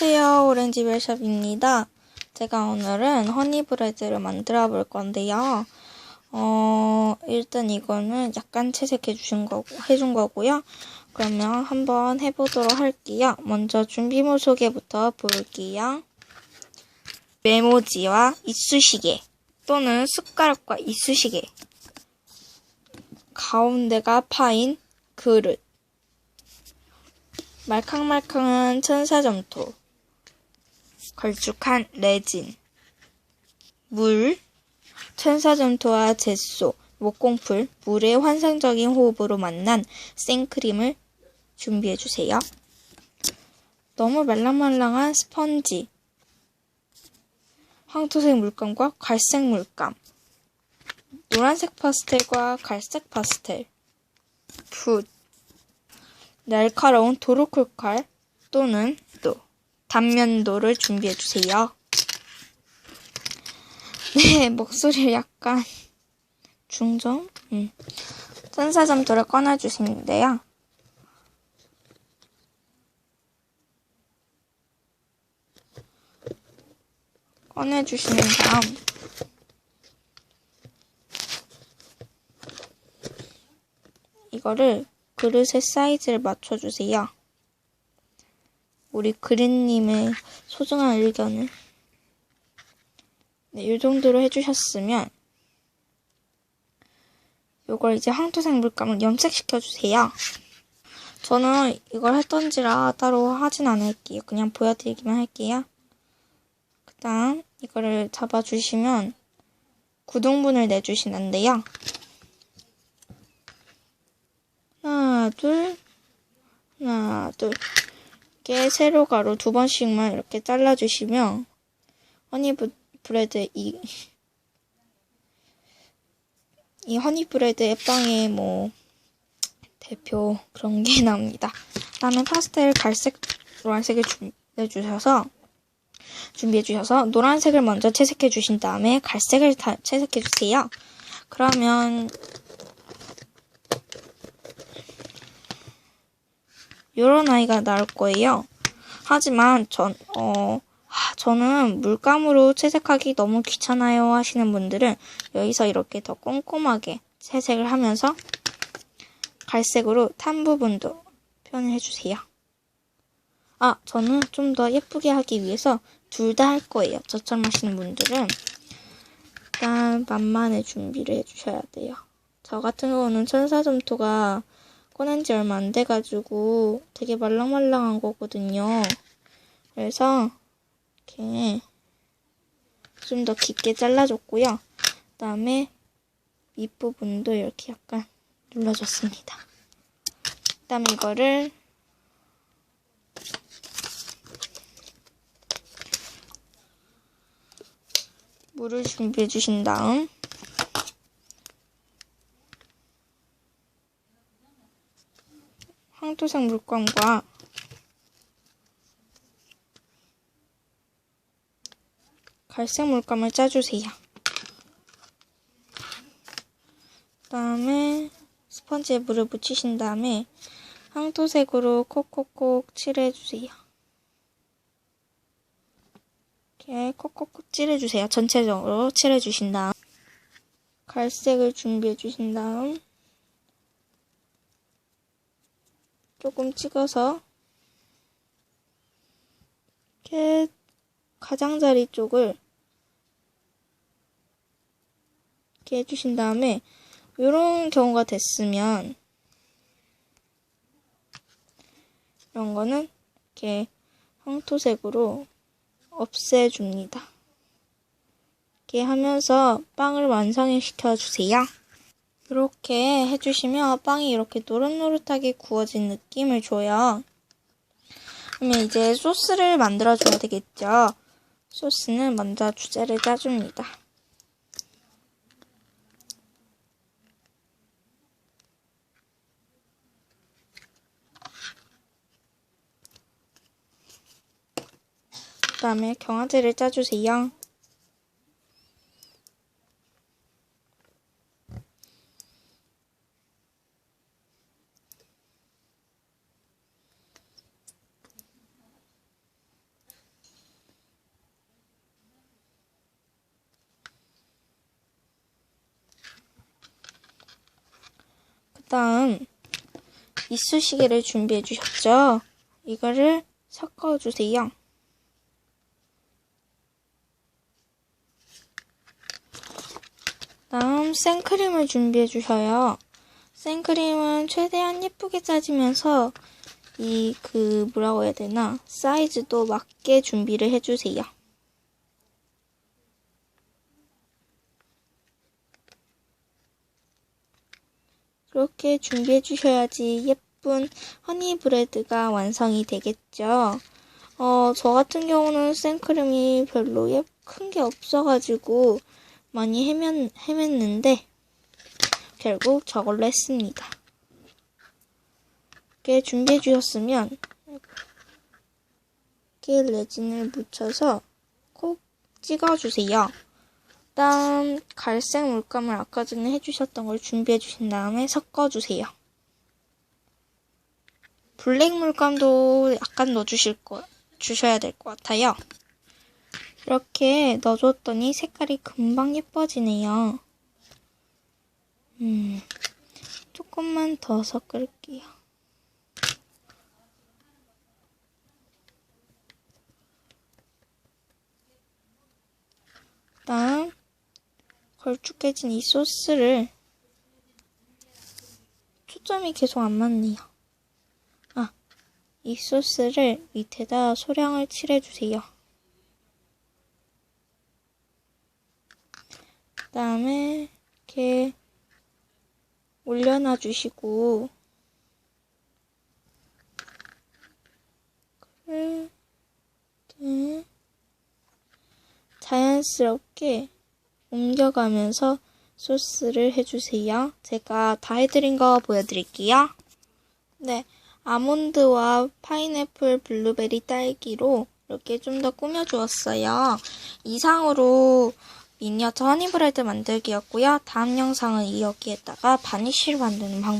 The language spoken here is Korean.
안녕하세요. 오렌지 벨샵입니다. 제가 오늘은 허니브레드를 만들어 볼 건데요. 어, 일단 이거는 약간 채색해 주신 거고, 해준 거고요. 그러면 한번 해보도록 할게요. 먼저 준비물 소개부터 볼게요. 메모지와 이쑤시개 또는 숟가락과 이쑤시개 가운데가 파인 그릇 말캉말캉한 천사점토 걸쭉한 레진 물 천사점토와 젯소 목공풀 물의 환상적인 호흡으로 만난 생크림을 준비해 주세요. 너무 말랑말랑한 스펀지 황토색 물감과 갈색 물감 노란색 파스텔과 갈색 파스텔 붓 날카로운 도로콜칼 또는 또 단면도를 준비해 주세요. 네, 목소리를 약간 중정? 음. 천사점토를 꺼내주시는데요. 꺼내주시는 다음 이거를 그릇의 사이즈를 맞춰주세요. 우리 그린님의 소중한 의견을 네, 이 정도로 해주셨으면 이걸 이제 황토색 물감을 염색시켜주세요. 저는 이걸 했던지라 따로 하진 않을게요. 그냥 보여드리기만 할게요. 그 다음 이거를 잡아주시면 구등분을 내주시는데요. 하나, 둘, 하나, 둘. 이렇게 세로 가로 두 번씩만 이렇게 잘라주시면 허니 브레드 이, 이 허니 브레드의 빵의 뭐 대표 그런 게 나옵니다. 다음에 파스텔 갈색, 노란색을 준비해 주셔서 준비해 주셔서 노란색을 먼저 채색해 주신 다음에 갈색을 다 채색해 주세요. 그러면 이런 아이가 나올 거예요. 하지만 전, 어, 저는 물감으로 채색하기 너무 귀찮아요 하시는 분들은 여기서 이렇게 더 꼼꼼하게 채색을 하면서 갈색으로 탄 부분도 표현해 주세요. 아, 저는 좀 더 예쁘게 하기 위해서 둘 다 할 거예요. 저처럼 하시는 분들은 일단 만만의 준비를 해주셔야 돼요. 저 같은 경우는 천사점토가 꺼낸 지 얼마 안 돼가지고 되게 말랑말랑한 거거든요. 그래서 이렇게 좀 더 깊게 잘라줬고요. 그 다음에 윗부분도 이렇게 약간 눌러줬습니다. 그 다음에 이거를 물을 준비해 주신 다음 황토색 물감과 갈색 물감을 짜주세요. 그 다음에 스펀지에 물을 묻히신 다음에 황토색으로 콕콕콕 칠해주세요. 이렇게 콕콕콕 칠해주세요. 전체적으로 칠해주신 다음 갈색을 준비해주신 다음 조금 찍어서 이렇게 가장자리 쪽을 이렇게 해주신 다음에 이런 경우가 됐으면 이런 거는 이렇게 황토색으로 없애줍니다. 이렇게 하면서 빵을 완성시켜 주세요. 이렇게 해주시면 빵이 이렇게 노릇노릇하게 구워진 느낌을 줘요. 그러면 이제 소스를 만들어줘야 되겠죠. 소스는 먼저 주재를 짜줍니다. 그 다음에 경화제를 짜주세요. 다음 이쑤시개를 준비해 주셨죠? 이거를 섞어 주세요. 다음 생크림을 준비해 주셔요. 생크림은 최대한 예쁘게 짜지면서 이 그 뭐라고 해야 되나 사이즈도 맞게 준비를 해주세요. 그렇게 준비해 주셔야지 예쁜 허니브레드가 완성이 되겠죠. 어, 저 같은 경우는 생크림이 별로 예, 큰게 없어가지고 많이 헤맨, 헤맸는데 결국 저걸로 했습니다. 이렇게 준비해 주셨으면 이렇게 레진을 묻혀서 콕 찍어주세요. 다음 갈색 물감을 아까 전에 해주셨던 걸 준비해 주신 다음에 섞어주세요. 블랙 물감도 약간 넣어주실 거, 주셔야 될 것 같아요. 이렇게 넣어줬더니 색깔이 금방 예뻐지네요. 음, 조금만 더 섞을게요. 다음 걸쭉해진 이 소스를 초점이 계속 안 맞네요. 아, 이 소스를 밑에다 소량을 칠해주세요. 그 다음에 이렇게 올려놔 주시고 자연스럽게 옮겨가면서 소스를 해주세요. 제가 다 해드린 거 보여드릴게요. 네, 아몬드와 파인애플, 블루베리, 딸기로 이렇게 좀 더 꾸며주었어요. 이상으로 미니어처 허니브레드 만들기였고요. 다음 영상은 이 여기에다가 바니쉬를 만드는 방법